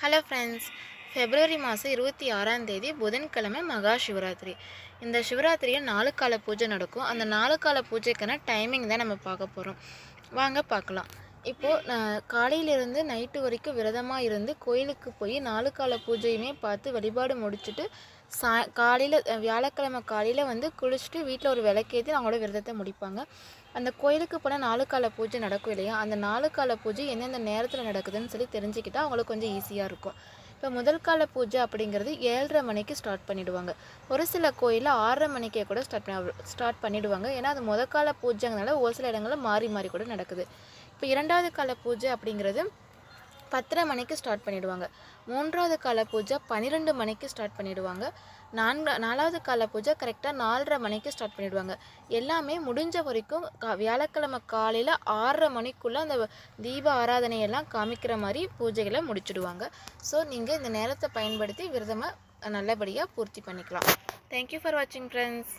Hello friends February மாதம் இருபத்தி ஆறாம் தேதி புதன்கிழமை மகா சிவராத்திரி. இந்த சிவராத்திரியில் நாலு கால பூஜை நடக்கும். அந்த நாலு கால பூஜைக்கான டைமிங் தான் நம்ம பார்க்க போகிறோம் வாங்க பார்க்கலாம். இப்போது நான் காலையிலேருந்து நைட்டு வரைக்கும் விரதமாக இருந்து கோயிலுக்கு போய் நாலு கால பூஜையுமே பார்த்து வழிபாடு முடிச்சுட்டு சா காலையில் வியாழக்கிழமை காலையில் வந்து குளிச்சுட்டு வீட்டில் ஒரு விளக்கேற்றி அவங்களோட விரதத்தை முடிப்பாங்க. அந்த கோயிலுக்கு போனால் நாலு கால பூஜை நடக்கும் இல்லையா? அந்த நாலு கால பூஜை எந்தெந்த நேரத்தில் நடக்குதுன்னு சொல்லி தெரிஞ்சுக்கிட்டால் அவங்களுக்கு கொஞ்சம் ஈஸியாக இருக்கும். இப்போ முதல் கால பூஜை அப்படிங்கிறது ஏழரை மணிக்கு ஸ்டார்ட் பண்ணிவிடுவாங்க ஒரு சில கோயிலில் ஆறரை மணிக்கே கூட ஸ்டார்ட் ஸ்டார்ட் பண்ணிவிடுவாங்க ஏன்னா அது முதல் கால பூஜைங்கனால ஒரு சில இடங்களில் மாறி மாறி கூட நடக்குது. இப்போ இரண்டாவது கால பூஜை அப்படிங்கிறது பத்தரை மணிக்கு ஸ்டார்ட் பண்ணிவிடுவாங்க மூன்றாவது கால பூஜை பன்னிரெண்டு மணிக்கு ஸ்டார்ட் பண்ணிவிடுவாங்க நான்கு நாலாவது கால பூஜை கரெக்டாக நாலரை மணிக்கு ஸ்டார்ட் பண்ணிவிடுவாங்க எல்லாமே முடிஞ்ச வரைக்கும் கா வியாழக்கிழமை காலையில் ஆறரை மணிக்குள்ளே அந்த தீப ஆராதனையெல்லாம் காமிக்கிற மாதிரி பூஜைகளை முடிச்சுடுவாங்க. ஸோ நீங்கள் இந்த நேரத்தை பயன்படுத்தி விரதமாக நல்லபடியாக பூர்த்தி பண்ணிக்கலாம். தேங்க்யூ ஃபார் வாட்சிங் ஃப்ரெண்ட்ஸ்